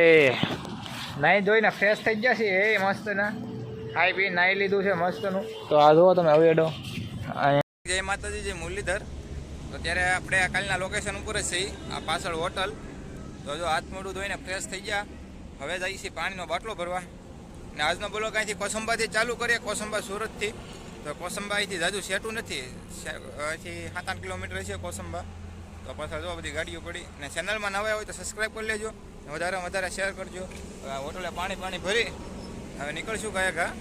એ નાહી ધોઈને ફ્રેશ થઈ ગયા છે એ મસ્ત ના ખાઈ પી, નાઈ લીધું છે મસ્તનું. તો આ જુઓ તમે, હવે એડો. જય માતાજી, જય મુરલીધર. તો ત્યારે આપણે કાલના લોકેશન ઉપર જ છીએ. આ પાછળ હોટલ તો જો હાથ મોઢું ધોઈને ફ્રેશ થઈ ગયા. હવે જઈએ છીએ પાણીનો બાટલો ભરવા. ને આજનો બોલો કાંઈથી કોસંબાથી ચાલુ કરીએ, કોસંબા સુરતથી. તો કોસંબા અહીંથી જાજુ સેટું નથી. અહીંથી સાત આઠ કિલોમીટર છે કોસંબા. તો પાછળ જો બધી ગાડીઓ પડી. ને ચેનલમાં નવા હોય તો સબસ્ક્રાઈબ કરી લેજો. વધારે વધારે શેર કરજો. હોટલે પાણી પાણી ભરી. હવે નીકળશું કયા ઘા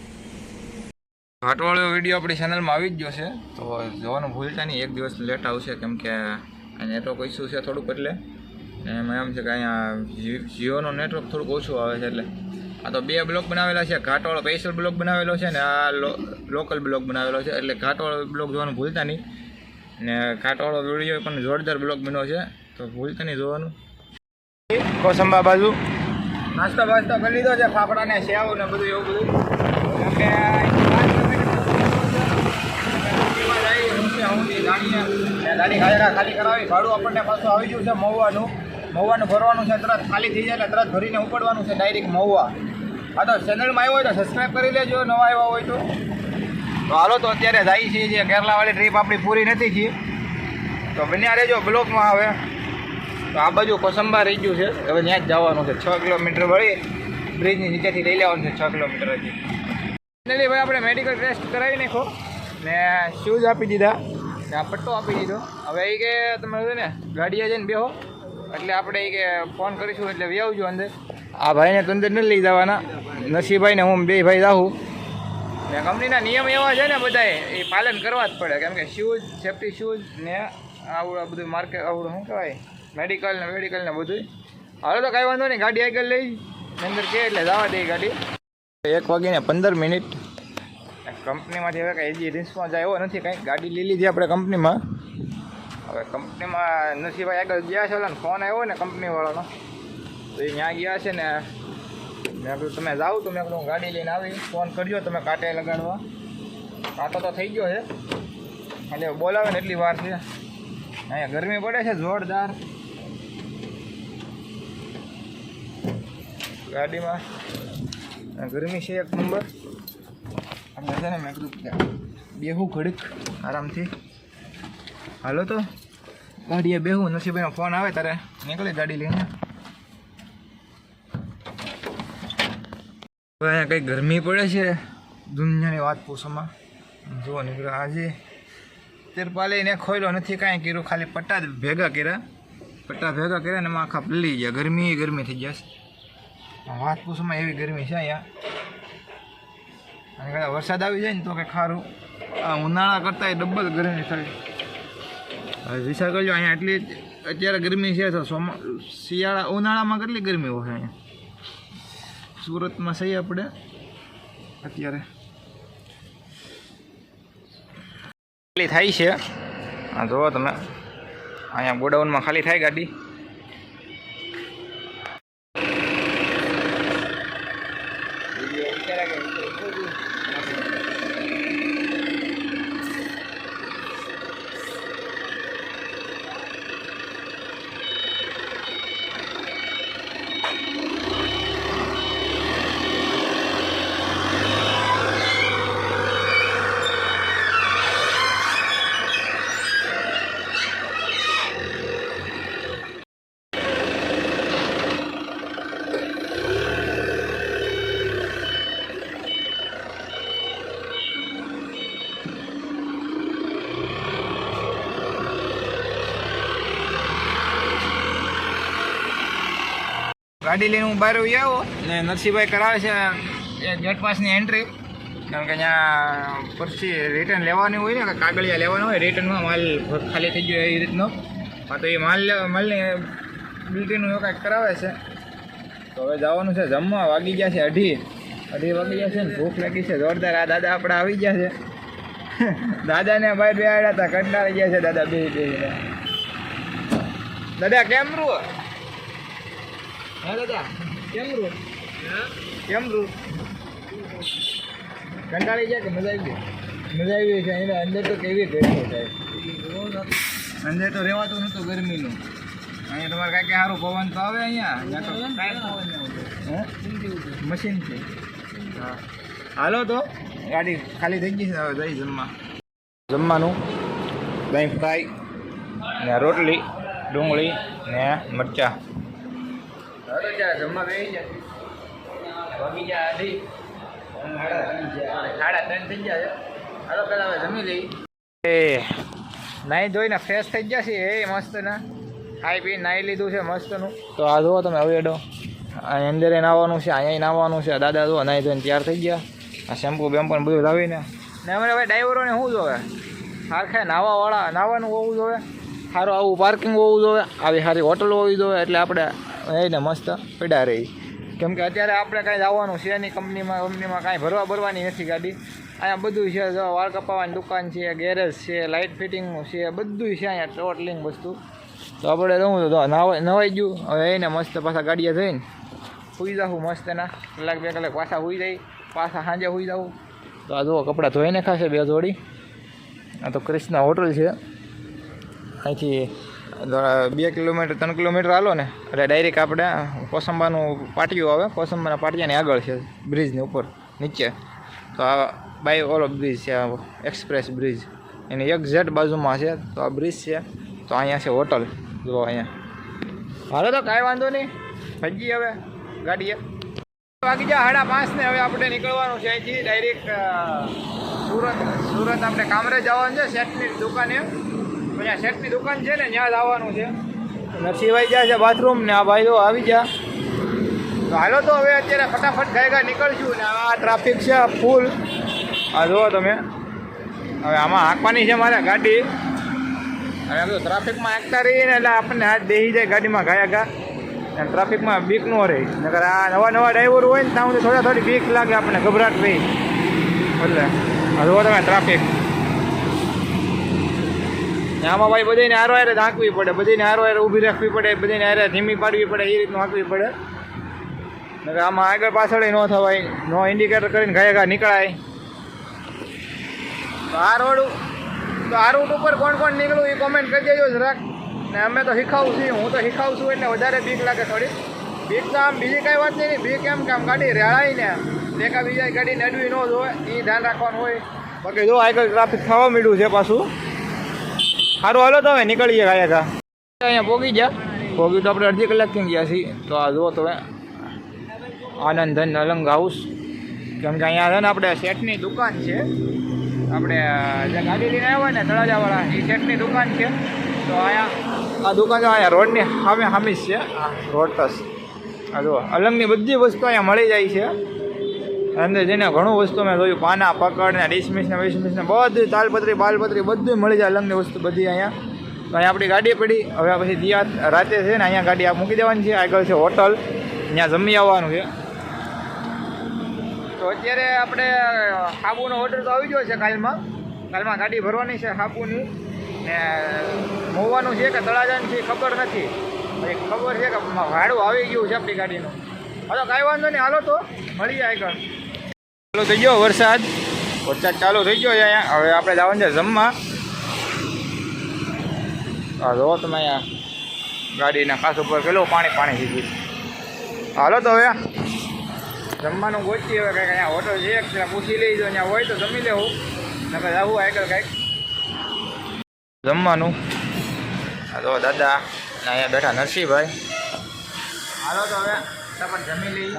ઘાટવાળો વીડિયો આપણી ચેનલમાં આવી જ ગયો છે. તો જોવાનું ભૂલતા નહીં, એક દિવસ લેટ આવશે, કેમ કે નેટવર્ક ઇસ્યુ છે થોડુંક એટલે. એમાં એમ છે કે અહીંયા જીઓનો નેટવર્ક થોડુંક ઓછું આવે છે એટલે. આ તો બે બ્લોક બનાવેલા છે, ઘાટવાળો સ્પેશિયલ બ્લોક બનાવેલો છે ને આ લોકલ બ્લોક બનાવેલો છે. એટલે ઘાટવાળો બ્લોક જોવાનું ભૂલતા નહીં. ને ઘાટવાળો વીડિયો પણ જોરદાર બ્લોક બન્યો છે. તો ભૂલતા નહીં જોવાનું. કોસંબા બાજુ. નાસ્તો બાસ્તો કરી લીધો છે ફાફડા ને સેવ ને બધું એવું બધું. કે કિલોમીટર ગાડી ખાલી કરાવી, ભાડું આપણને પાછું આવી ગયું છે મહુવાનું. મહુવાનું ભરવાનું છે, તરત ખાલી થઈ જાય એટલે તરત ભરીને ઉપડવાનું છે ડાયરેક્ટ મહુવા. હા તો ચેનલમાં આવ્યો હોય તો સબસ્ક્રાઈબ કરી લેજો, નવા આવ્યા હોય તો. હાલો, તો અત્યારે જાય છે જે કેરલાવાળી ટ્રીપ આપણી પૂરી નથી થઈ. તો બન્યા રહેજો બ્લોકમાં હવે તો આ બાજુ કોસંબા રહી છે. હવે ત્યાં જ જવાનું છે. છ કિલોમીટર વળી બ્રિજની નીચેથી લઈ લેવાનું છે, છ કિલોમીટર હજી. ભાઈ આપણે મેડિકલ ટેસ્ટ કરાવી નાખો. ને શૂઝ આપી દીધા. ને આ પટ્ટો આપી દીધો. હવે એ કે તમે ને ગાડીએ જઈને બેહો. એટલે આપણે એ કે ફોન કરીશું એટલે આવજો અંદર. આ ભાઈને તો અંદર નથી લઈ જવાના. નસીભાઈને હું બે ભાઈ જાઉં ને કંપનીના નિયમ એવા છે ને બધાએ એ પાલન કરવા જ પડે. કેમ કે શૂઝ સેફ્ટી શૂઝ ને આવું આ બધું માર્કેટ આવડું શું કહેવાય? મેડિકલ ને મેડિકલ ને બધું હાલો તો કાંઈ વાંધો નહીં ગાડી આગળ લઈ. અંદર કે એટલે જવા દે ગાડી. એક વાગીને પંદર મિનિટ. કંપનીમાંથી હવે કાંઈ હજી રિસ્પોન્સ આવ્યો નથી કાંઈ ગાડી લઈ લીધી આપણે કંપનીમાં હવે કંપનીમાં નસીભાઈ આગળ ગયા છે ઓલાને ફોન આવ્યો ને કંપનીવાળાનો તો એ ત્યાં ગયા છે ને મેં કીધું તમે જાઓ તો મેં કીધું હું ગાડી લઈને આવી ફોન કરજો તમે કાંટે લગાડવા. કાંટો તો થઈ ગયો છે. એટલે બોલાવે ને એટલી વાર છે. અહીંયા ગરમી પડે છે જોરદાર. ગાડીમાં. ગરમી છે એક નંબર. અને છે ને બેહું ઘડીક આરામથી. હાલો તો. ગાડીએ બેહું, નસીબનો ફોન આવે તારે નીકળી ગાડી લઈને. અહીંયા કંઈ ગરમી પડે છે દુનિયાની વાત પૂછોમાં જુઓ નીકળ્યો આજે. તિરપાલે એને ખોયલો નથી કાંઈ કર્યું, ખાલી પટ્ટા ભેગા કર્યા. પટ્ટા ભેગા કર્યા ને એમાં આખા પલળી ગયા. ગરમી ગરમી થઈ ગયા છે વાત પૂછોમાં એવી ગરમી છે અહીંયા. અને કદાચ વરસાદ આવી જાય ને તો કે ખારું. આ ઉનાળા કરતાં ડબલ ગરમી થાય. હવે વિચાર કરજો અહીંયા એટલી અત્યારે ગરમી છે તો સોમા શિયાળા ઉનાળામાં કેટલી ગરમી હોય અહીંયા? સુરતમાં સહી આપણે. અત્યારે. ખાલી થાય છે. જોવો તમે. અહીંયા ગોડાઉનમાં ખાલી થાય ગાડી. ગાડી લઈને હું બહાર આવ્યો ને નરસિંહભાઈ કરાવે છે ગેટ પાસની એન્ટ્રી કારણ કે અહીંયા પછી રિટર્ન લેવાની હોય ને કાગળિયા લેવાનું હોય રિટર્નમાં માલ ખાલી થઈ ગયો એ રીતનો. હા, તો એ માલ માલની બિલ્ટીનું એવું કાંઈક કરાવે છે. તો હવે જવાનું છે, જમવા વાગી ગયા છે અઢી. અઢી વાગી ગયા છે ને, ભૂખ લાગી છે, જોરદાર. આ દાદા આપણા આવી ગયા છે. દાદાને બહાર બેહાડ્યા હતા, કંટાળી ગયા છે દાદા બે બે દાદા, કેમ રૂ? હે દાદા. કેમ રૂ? કેમ રૂ? કંટાળી ગયા કે મજા આવી ગઈ? મજા આવી છે. એના અંદર તો કેવી ગરમી થાય અંદર તો રહેવાતું નહોતું ગરમીનું. અહીંયા તમારે કાંઈક સારું પવન તો આવે અહીંયા. કાંઈ આવતો. હે? મશીન છે હા. હાલો તો. ગાડી ખાલી થઈ ગઈ છે હવે જઈ જમવા. જમવાનું. દહીં ફ્રાય ને રોટલી ડુંગળી ને મરચા. હવે ત્યાં જમવા બેસી વાગી જાય અઢી સાડા ત્રણ થઈ ગયા છે. હાલો પેલા હવે જમી લઈ. એ નાહી ધોઈને ફ્રેશ થઈ ગયા છે એ મસ્ત ના. ખાઈ પી નાહી લીધું છે મસ્તનું તો આ જુઓ તમે હવે એડો. અંદર નાહવાનું છે અહીંયા નાહવાનું છે દાદા જુઓ નાહી ધોઈને તૈયાર થઈ ગયા. આ શેમ્પુ બેમ્પુ બધું લાવીને. ને અમારે ભાઈ ડ્રાઈવરોને શું જોવે? હારખે નાહવાવાળા નાહવાનું હોવું જોઈએ સારું આવું પાર્કિંગ હોવું જોઈએ આવી સારી હોટલ હોવી જોઈએ એટલે આપણે એને મસ્ત પીડા રહી. કેમ કે અત્યારે આપણે કાંઈ જવાનું છે નહીં કંપનીમાં કંપનીમાં કાંઈ ભરવા ભરવાની નથી ગાડી. અહીંયા બધું છે, જો વાળ કપાવવાની દુકાન છે, ગેરેજ છે, લાઇટ ફિટિંગનું છે, બધું છે અહીંયા ટોટલિંગ વસ્તુ. તો આપણે રહું તો નવાઈ ગયું. હવે એને મસ્ત પાછા ગાડીએ જઈને સુઈ જાઉં મસ્ત એના. કલાક બે કલાક પાછા સુઈ જાય પાછા સાંજે સુઈ જાઉં તો આ જુઓ કપડાં ધોઈને ખાશે બે જોડી. આ તો ક્રિષ્ના હોટલ છે. અહીંથી બે કિલોમીટર, ત્રણ કિલોમીટર હાલો ને. એટલે ડાયરેક્ટ આપણે કોસંબાનું પાટિયું આવે. કોસંબાના પાટિયાની આગળ છે બ્રિજની ઉપર, નીચે. તો આ બાય ઓલો બ્રિજ છે એક્સપ્રેસ બ્રિજ એની એક્ઝેક્ટ બાજુમાં છે, તો આ બ્રિજ છે. તો અહીંયા છે હોટલ જો અહીંયા. હાલો તો કાંઈ વાંધો નહીં. ભજી હવે ગાડીએ. વાગી જાય સાડા પાંચ ને હવે આપણે નીકળવાનું છે અહીંથી. ડાયરેક્ટ સુરત સુરત આપણે કામરે જવાનું છે, સેટની દુકાને. અહીંયા શેઠની દુકાન છે ને ત્યાં જ આવવાનું છે. નરસિંહભાઈ જાય છે બાથરૂમ ને આ ભાઈ આવી જા તો હાલો તો હવે અત્યારે ફટાફટ ગાયગા નીકળશું ને આ ટ્રાફિક છે ફૂલ આ જુઓ તમે. હવે આમાં હાંકવાની છે મારે ગાડી. હવે આમ તો ટ્રાફિકમાં હાંકતા રહીએ ને એટલે આપણને હાથ દેહી જાય ગાડીમાં ગાયા ગા. અને ટ્રાફિકમાં બીક ન રહે. નકર આ નવા નવા ડ્રાઈવર હોય ને ત્યાં થોડા થોડી બીક લાગે આપણને ગભરાટ રહી. એટલે આ જુઓ તમે ટ્રાફિક ને આમાં ભાઈ બધાને હારો હારે હાંકવી પડે. બધાને હારો હારે ઊભી રાખવી પડે બધાને હારે ધીમી પાડવી પડે, એ રીતનું હાંકવી પડે. નકર આમાં આગળ પાછળ ન થવાય, નો ઇન્ડિકેટર કરીને ઘાય ઘા નીકળાય. તો આ રોડ તો આ રૂટ ઉપર કોણ કોણ નીકળું એ કોમેન્ટ કરી દેજો જરાક ને અમે તો શીખાવું છીએ, હું તો શીખાવું છું એટલે વધારે બીક લાગે થોડી. બીક તો આમ બીજી કાંઈ વાત નહીં બીક એમ કે આમ ગાડી રેળાય ને દેખા બીજા ગાડી નડવી ન જોવે એ ધ્યાન રાખવાનું હોય. બાકી જો આગળ ટ્રાફિક થવા માંડ્યું છે પાછું. સારું હાલો તો હવે નીકળીએ ગાયા કા અહીંયા પોગી ગયા? પોગી તો આપણે અડધી કલાક થઈ ગયા છીએ. તો આ જુઓ તો હવે આનંદ ધન અલંગ હાઉસ કેમ કે અહીંયા છે ને આપણે શેઠની દુકાન છે. આપણે જે ગાડી લઈને આવ્યા ને તળાજાવાળા એ શેઠની દુકાન છે. તો અહીંયા આ દુકાન તો અહીંયા રોડની સામે સામી જ છે. આ રોડ તસ આ જુઓ અલંગની બધી વસ્તુ અહીંયા મળી જાય છે. અંદર જઈને ઘણું વસ્તુ મેં જોયું. પાના, પકડ ને ડિસમિસ ને વિસમિસ ને બધી તાલપત્રી, બાલપત્રી બધું મળી જાય અલંગની વસ્તુ બધી અહીંયા. તો અહીંયા આપણી ગાડી પડી. હવે પછી દિયા રાતે છે ને અહીંયા ગાડી આ મૂકી દેવાની છે. આગળ છે હોટલ. ત્યાં જમી આવવાનું છે. તો અત્યારે આપણે સાબુનો ઓર્ડર તો આવી ગયો છે કાલમાં. કાલમાં ગાડી ભરવાની છે સાબુની ને મોવાનું છે કે તળાજાનું છે ખબર નથી. પછી ખબર છે કે ભાડું આવી ગયું છે આપણી ગાડીનું. હાલો, કાંઈ વાંધો નહીં. હાલો તો મળી જાય આગળ. ચાલુ થઈ ગયો વરસાદ. વરસાદ ચાલુ થઈ ગયો છે અહીંયા. હવે આપણે જવાનું છે જમવા. જો તમે અહીંયા ગાડીના ખાસ ઉપર કેટલું પાણી પાણી થઈ ગયું. હાલો તો હવે જમવાનું ગોચી હવે કંઈક અહીંયા હોટલ છે. પેલા પૂછી લઈ જો, ત્યાં હોય તો જમી લેવું નકર જવું આગળ કંઈક. જમવાનું. તો દાદા અહીંયા બેઠા નરસિંહભાઈ. હાલો તો હવે તમે જમી લઈ